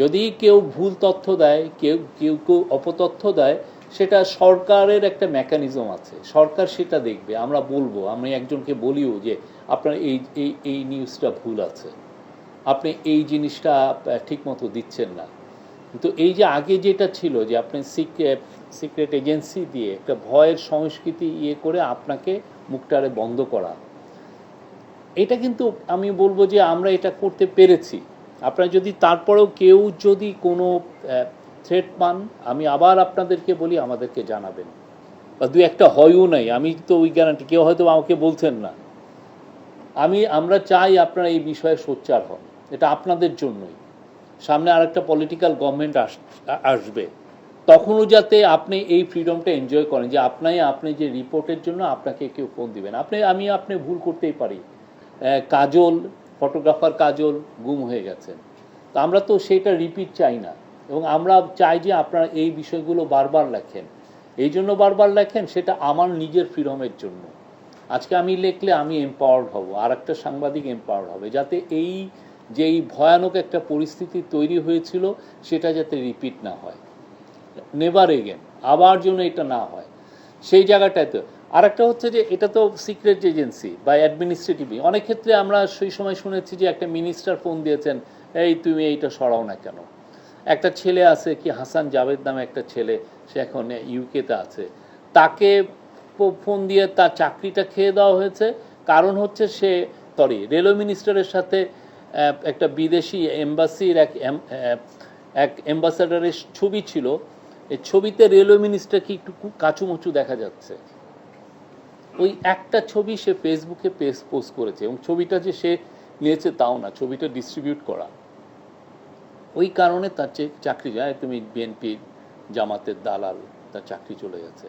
যদি কেউ ভুল তথ্য দেয়, কেউ কেউ কেউ অপতথ্য দেয়, সেটা সরকারের একটা মেকানিজম আছে। সরকার সেটা দেখবে। আমরা বলব, আমি একজনকে বলিও যে আপনার এই এই এই নিউজটা ভুল আছে। আপনি এই জিনিসটা ঠিক মতো দিচ্ছেন না। কিন্তু এই যে আগে যেটা ছিল যে আপনি সিক্রেট সিক্রেট এজেন্সি দিয়ে একটা ভয়ের সংস্কৃতি ইয়ে করে আপনাকে মুখটারে বন্ধ করা, এটা কিন্তু আমি বলব যে আমরা এটা করতে পেরেছি। আপনারা যদি তারপরেও কেউ যদি কোনো থ্রেট পান, আমি আবার আপনাদেরকে বলি, আমাদেরকে জানাবেন। বা দু একটা হয়ও নাই। আমি তো ওই গ্যারান্টি কেউ হয়তো আমাকে বলছেন না। আমি, আমরা চাই আপনারা এই বিষয়ে সোচ্চার হন। এটা আপনাদের জন্যই। সামনে আর একটা পলিটিক্যাল গভর্নমেন্ট আস, আসবে। তখনও যাতে আপনি এই ফ্রিডমটা এনজয় করেন যে আপনাই, আপনি যে রিপোর্টের জন্য আপনাকে কেউ ফোন দিবেন আপনি, আমি, আপনি ভুল করতেই পারি। কাজল ফটোগ্রাফার কাজল গুম হয়ে গেছেন। তো আমরা তো সেটা রিপিট চাই না। এবং আমরা চাই যে আপনারা এই বিষয়গুলো বারবার লেখেন। এই জন্য বারবার লেখেন, সেটা আমার নিজের ফ্রিডমের জন্য। আজকে আমি লিখলে আমি এম্পাওয়ার্ড হব আর একটা সাংবাদিক এম্পাওয়ার্ড হবে, যাতে এই যে এই ভয়ানক একটা পরিস্থিতি তৈরি হয়েছিল, সেটা যাতে রিপিট না হয়। নেভার এগেন আবার যেন এটা না হয়। সেই জায়গাটায় তো আর একটা হচ্ছে যে এটা তো সিক্রেট এজেন্সি বা অ্যাডমিনিস্ট্রেটিভ অনেক ক্ষেত্রে আমরা সেই সময় শুনেছি যে একটা মিনিস্টার ফোন দিয়েছেন, এই তুমি এইটা সরাও না কেন? একটা ছেলে আছে কি হাসান জাভেদ নামে একটা ছেলে, সে এখন ইউকেতে আছে। তাকে ফোন দিয়ে তার চাকরিটা খেয়ে দেওয়া হয়েছে। কারণ হচ্ছে সে সরি রেলওয়ে মিনিস্টারের সাথে একটা বিদেশি এম্বাসির এক এক অ্যাম্বাসাডারের ছবি ছিল। এই ছবিতে রেলওয়ে মিনিস্টারকে একটু কাচুমুচু দেখা যাচ্ছে। ওই একটা ছবি সে ফেসবুকে পেজ পোস্ট করেছে এবং ছবিটা যে সে নিয়েছে তাও না, ছবিটা ডিস্ট্রিবিউট করা। ওই কারণে তার চাকরি যায়, তুমি বিএনপির জামাতের দালাল, তার চাকরি চলে গেছে